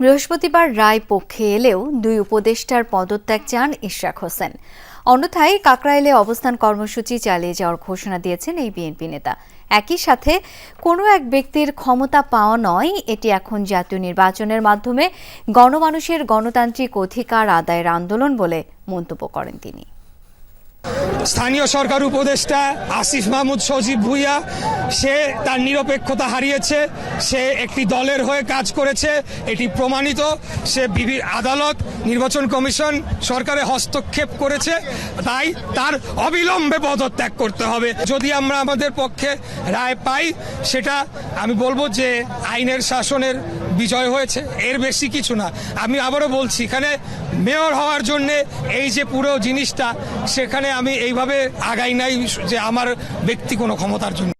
বৃহস্পতিবার রায় পক্ষে এলেও দুই উপদেষ্টার পদত্যাগ চান ইশরাক হোসেন। অন্যথায় কাকরাইলে অবস্থান কর্মসূচি চালিয়ে যাওয়ার ঘোষণা দিয়েছেন এই বিএনপি নেতা। একই সাথে কোনো এক ব্যক্তির ক্ষমতা পাওয়া নয়, এটি এখন জাতীয় নির্বাচনের মাধ্যমে গণমানুষের গণতান্ত্রিক অধিকার আদায়ের আন্দোলন বলে মন্তব্য করেন তিনি। স্থানীয় সরকার উপদেষ্টা আসিফ মাহমুদ সজীব ভুইয়া, সে তার নিরপেক্ষতা হারিয়েছে, সে একটি দলের হয়ে কাজ করেছে, এটি প্রমাণিত, সে বিভি আদালত, নির্বাচন কমিশন, সরকারে হস্তক্ষেপ করেছে, তাই তার অবিলম্বে পদত্যাগ করতে হবে। যদি আমরা আমাদের পক্ষে রায় পাই, সেটা আমি বলব যে আইনের শাসনের বিজয় হয়েছে, এর বেশি কিছু না। আমি আবারও বলছি, এখানে মেয়র হওয়ার জন্যে এই যে পুরো জিনিসটা, সেখানে আমি এইভাবে আগাই নাই যে আমার ব্যক্তি কোনো ক্ষমতার জন্য।